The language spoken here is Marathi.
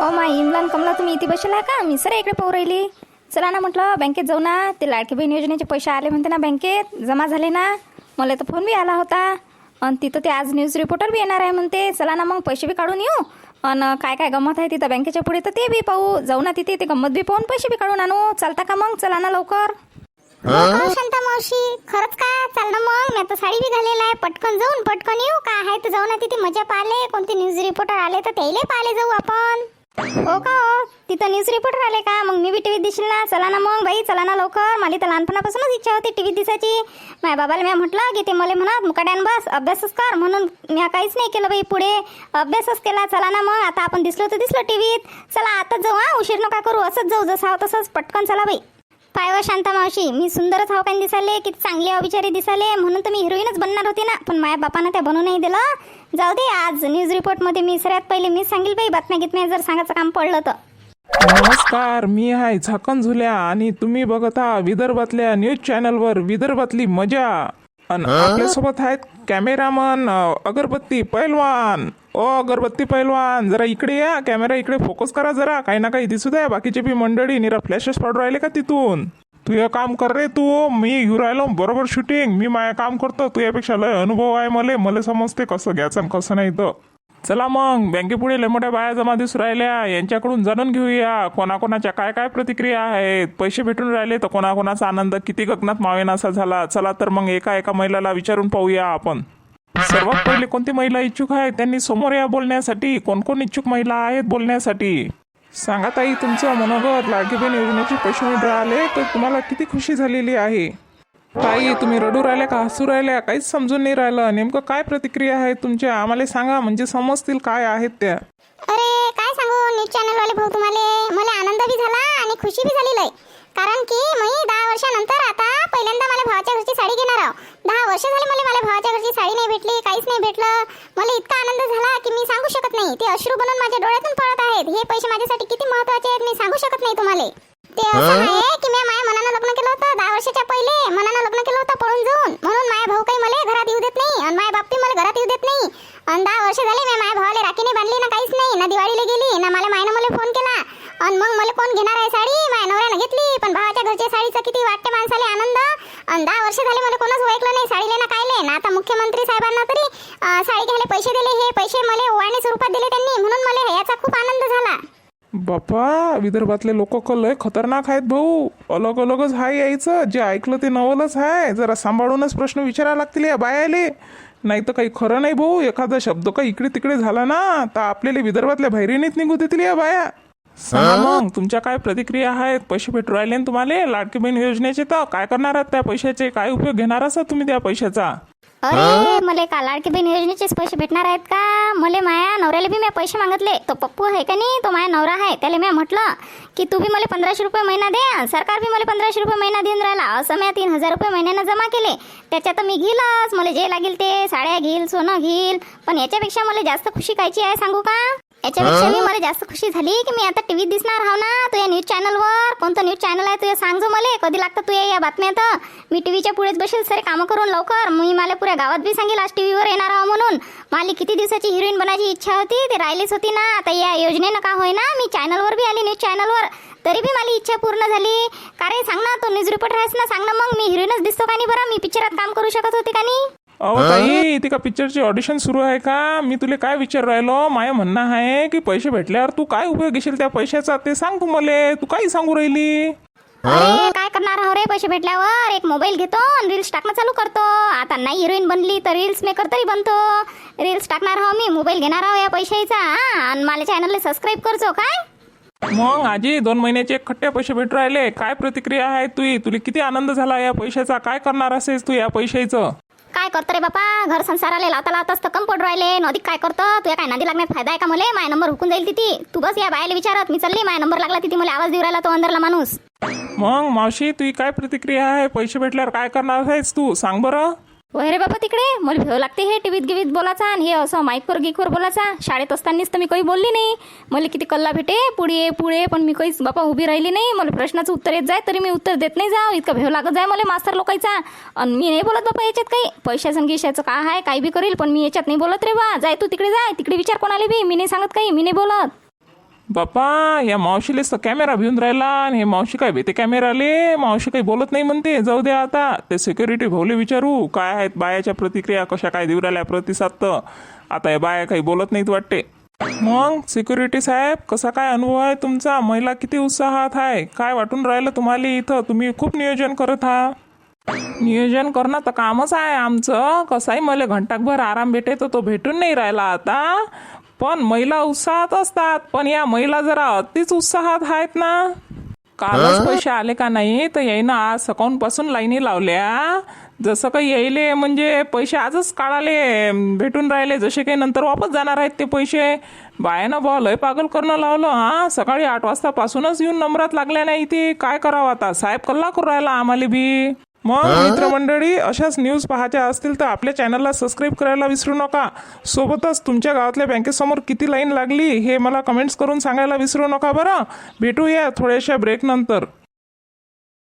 ओ मा इमलान कमला तुम्ही इथे बसला का? मी सर इकडे पाहू राहिली. चला ना म्हटलं बँकेत जाऊ ना. ते लाडकी बहीण योजनेचे पैसे आले म्हणते ना बँकेत. जमा झाले ना. मला तर फोन बी आला होता. आणि तिथं ते आज न्यूज रिपोर्टर बी येणार आहे म्हणते. चला ना मग पैसे बी काढून येऊ. आणि काय काय गंमत आहे तिथं बँकेच्या पुढे तर ते बी पाहू. जाऊ ना तिथे ते गंमत बी पाहून पैसे बी काढून आणू. चालता का मग? चला ना लवकर. हो? शांता मावशी खरंच का? चाल ना मग. मी आता साडी बी घालेला आहे. पटकन जाऊन पटकन येऊ. का आहे तर जाऊ ना तिथे. मजा पाहिले कोणते न्यूज रिपोर्टर आले तर त्याला पाहिले जाऊ आपण. हो का? हो तिथं न्यूज रिपोर्टर आले का? मग मी बी टीव्हीत दिसेल ना. चला ना मग बाई चला ना लवकर. मला तर लहानपणापासूनच इच्छा होती टीव्हीत दिसायची. माझ्या बाबाला मी म्हटलं की ते मला म्हणत मुकाड्यान बस अभ्यासच कर. म्हणून मी काहीच नाही केलं बाई पुढे. अभ्यासच केला चला ना मग. आता आपण दिसलो तर दिसलो टीव्हीत चला आता जाऊ हा. उशीर नका करू. असंच जाऊ जसं तसंच. पटकन चला बाई. पायवा शांता मावशी मी सुंदरच हाव काय दिसाले किती चांगली अविचारी दिसाले म्हणून तर मी हिरोईनच बनणार होती ना. पण माझ्या बापानं त्या बनू नाही दिलं. जाऊ दे आज न्यूज रिपोर्टमध्ये मी सगळ्यात पहिले मी सांगेल बाई बातम्या गितम्या जर सांगायचं काम पडलं तर. नमस्कार मी आहे झाकण झुल्या आणि तुम्ही बघत आहा विदर्भातल्या न्यूज चॅनलवर विदर्भातली मजा. आणि आपल्यासोबत आहेत कॅमेरामन अगरबत्ती पैलवान. ओ अगरबत्ती पैलवान जरा इकडे या. कॅमेरा इकडे फोकस करा जरा. काही ना काही दिसू द्या. बाकीचे बी मंडळी निरा फ्लॅशेस पडू राहिले का तिथून? तू हे काम कर रे तू. मी येऊ राहिलो बरोबर शूटिंग मी माया काम करतो. तुझ्यापेक्षा लय अनुभव आहे मले. मला समजते कसं घ्यायचं आणि कसं नाही तर. चला मग बँकेपुढे लय मोठ्या बाया जमा दिसू राहिल्या. यांच्याकडून जाणून घेऊया कोणाकोणाच्या काय काय प्रतिक्रिया आहेत. पैसे भेटून राहिले तर कोणाकोणाचा आनंद किती गगनात मावेनासा झाला. चला तर मग एका एका महिलाला विचारून पाहूया आपण. सर्वात पहिले कोणती महिला इच्छुक आहे? त्यांनी समोर या बोलण्यासाठी. कोण कोण इच्छुक महिला आहेत बोलण्यासाठी? सांगा ताई तुमचं मनोगत लाडकी बहीण योजनेचे पैसे मिळाले तर तुम्हाला किती खुशी झालेली आहे? ताई तुम्ही रडू राहिल्या का? हसू राहिल्या? काहीच समजून नाही राहिलं. नेमकं काय प्रतिक्रिया आहे तुमच्या आम्हाला सांगा म्हणजे समजतील काय आहेत त्या? अरे काय सांगू? न्यूज चॅनलवाले भाऊ तुम्हाला. मला आनंद बी झाला आणि खुशी बी झाली लय. कारण की मी दहा वर्षानंतर आता पहिल्यांदा मला भावाच्या घरची साडी घेणार आहो. दहा वर्ष झाले मला मला भावाच्या घरची साडी नाही भेटली काहीच नाही भेटलं. मला इतका आनंद झाला की मी सांगू शकत नाही. ते अश्रू बनून माझ्या डोळ्यातून पळत आहेत. हे पैसे माझ्यासाठी किती महत्त्वाचे आहेत मी सांगू शकत नाही तुम्हाला. ते असं आहे की मी माझ्या मनानं लग्न केलं होतं दहा वर्षाच्या पहिले मनानं लग्न केलं होतं पळून जाऊन. म्हणून माझ्या भाऊ काही मला घरात येऊ देत नाही आणि माझ्या बाप्पी मला घरात येऊ देत नाही. आणि दहा वर्ष झाले मी माझ्या भावाला राखी नाही बांधली ना काहीच नाही ना दिवाळीला गेली ना मला मायनं मला फोन केला. आणि मग मला कोण घेणार आहे साडी? माझ्या नवऱ्यानं घेतली. पण भावाच्या घरच्या साडीचा किती वाटते माणसाला आनंद. आणि दहा वर्ष झाले मला कोणच ओळखलं नाही साडीले ना कायले. ना आता मुख्यमंत्री साहेबांना तरी साडी घ्यायला पैसे दिले हे पैसे मला ओवाळणी स्वरूपात दिले त्यांनी. म्हणून मला याचा खूप आनंद झाला. बाप्पा विदर्भातले लोक लय खतरनाक आहेत भाऊ. अलग अलगच हाय यायचं. जे ऐकलं ते नवलच आहे जरा सांभाळूनच प्रश्न विचारायला लागतील या बायाले. नाही तर काही खरं नाही भाऊ. एखादा शब्द का इकडे तिकडे झाला ना तर आपल्याला विदर्भातल्या बाहेरीनेच निघू देतील या बाया. सांगा मग तुमच्या काय प्रतिक्रिया आहेत? पैसे भेटू राहिले तुम्हाला? लाडकी बहीण योजनेचे तर. काय करणार आहात त्या पैशाचे? काय उपयोग घेणार असा तुम्ही त्या पैशाचा? अरे मला का लाडकी बहीण योजनेचेच पैसे भेटणार आहेत का? मला माया नवऱ्याला बी मी पैसे मागितले. तो पप्पू आहे का नाही? तो माझ्या नवरा आहे. त्याला मी म्हटलं की तू बी मला पंधराशे रुपये महिना दे. सरकार बी मला पंधराशे रुपये महिना देऊन राहिला. असं मी तीन हजार रुपये महिन्यानं जमा केले. त्याच्यात मी घेईलच. मला जे लागेल ते साड्या घेईल सोनं घेईल. पण याच्यापेक्षा मला जास्त खुशी कायची आहे सांगू का? याच्यापेक्षा मी मला जास्त खुशी झाली की मी आता टीव्हीत दिसणार हाव ना तू या न्यूज चॅनलवर. कोणतं न्यूज चॅनल आहे तू हे सांग जो मला. कधी लागतं तू या बातम्या तर मी टीव्हीच्या पुढेच बसेल सरे कामं करून लवकर. मी मला पुऱ्या गावात बी सांगेल आज टीव्हीवर येणार आहो म्हणून. मला किती दिवसाची हिरोईन बनायची इच्छा होती ते राहिलीच होती ना. आता या योजनेनं का होय ना मी चॅनलवर बी आली न्यूज चॅनलवर. तरी बी माझी इच्छा पूर्ण झाली. का रे सांग ना तो न्यूज रिपोर्टर आहेस ना सांग ना मग. मी हिरोईनच दिसतो का नाही बरं? मी पिक्चरात काम करू शकत होते का नाही? अहो ताई ती का पिक्चरची ऑडिशन सुरू आहे का? मी तुला काय विचार राहिलो? माझं म्हणणं आहे की पैसे भेटल्यावर तू काय उपयोग घेशील त्या पैशाचा? ते सांग तू मले. तू काही सांगू राहिली? अरे काय करणार हो रे पैसे भेटल्यावर? एक मोबाईल घेतो आणि रील्स टाकणं चालू करतो. आता नाही हिरोईन बनली तर रील्स मेकर तरी बनतो. रील्स टाकणार हो मी मोबाईल घेणार आहो या पैशाचा. आणि मला चॅनलला सबस्क्राईब करतो काय? मग आजी दोन महिन्याचे खट्टे पैसे भेटू राहिले. काय प्रतिक्रिया आहे तुझी तुला किती आनंद झाला या पैशाचा? काय करणार असेस तू या पैशाचं? काय करतो रे बापा? घर संसाराला लावता लावताच तर कम पड राहिले. नदी काय करतो? तुझ्या काय नदी लागण्यात फायदा आहे का मला? माय नंबर हुकून जाईल तिथे. तू बस या बायला विचारत. मी चालली. माय नंबर लागला तिथे. मला आवाज देऊ राहिला तो अंदरला माणूस. मग मावशी तुझी काय प्रतिक्रिया आहे? पैसे भेटल्यावर काय करणार आहेस तू? सांग बरं. अरे रे बाबा तिकडे. मला भेव लागते हे टीव्हीत गिवीत बोलायचा आणि हे असं माईकवर गिकवर बोलायचा. शाळेत असतानाच तर मी काही बोलली नाही. मला किती कल्ला भेटे पुढे पुढे पण मी काहीच बापा उभी राहिली नाही. मला प्रश्नाचं उत्तर येत जाय तरी मी उत्तर देत नाही जाऊ इतका भेव लागत जाय मला मास्तर लोकायचा. आणि मी नाही बोलत बापा याच्यात काही. पैशाचं गिशाचं काय आहे काय बी करील पण मी याच्यात नाही बोलत रे बा. जाय तू तिकडे जाय. तिकडे विचार कोणाला बी. मी नाही सांगत काही. मी नाही बोलत. बापा या मावशीलेच तर कॅमेरा भिवून राहिला आणि हे मावशी काय भेटे कॅमेराले मावशी काही बोलत नाही म्हणते. जाऊ द्या आता. ते सिक्युरिटी भाऊले विचारू. काय आहेत बायाच्या प्रतिक्रिया? कशा काय देऊ राहिल्या प्रतिसाद तर? आता या बाया काही बोलत नाहीत वाटते. मग सिक्युरिटी साहेब कसा काय अनुभव आहे तुमचा? महिला किती उत्साहात आहे. काय वाटून राहिलं तुम्हाला इथं? तुम्ही खूप नियोजन करत आहात. नियोजन करणं तर कामच आहे आमचं. कसाही मला घंटाभर आराम भेटे तर तो भेटून नाही राहिला आता. पण महिला उत्साहात असतात. पण या महिला जरा अतिच उत्साहात आहेत ना. कालच पैसे आले का नाही? तर यायनं आज सकाळपासून लाईनी लावल्या. जसं काही यायले म्हणजे पैसे आजच काढाले भेटून राहिले. जसे काही नंतर वापस जाणार आहेत ते पैसे. बायानं बा लय पागल करणं लावलं हा? सकाळी आठ वाजतापासूनच येऊन नंबरात लागल्या नाही ते. काय करावं आता? साहेब कल्ला करू राहिला आम्हाला बी. मग मित्रमंडळी अशाच न्यूज पाहायच्या असतील तर आपल्या चॅनलला सबस्क्राईब करायला विसरू नका. सोबतच तुमच्या गावातल्या बँकेसमोर किती लाईन लागली हे मला कमेंट्स करून सांगायला विसरू नका बरं. भेटूया थोड्याशा ब्रेकनंतर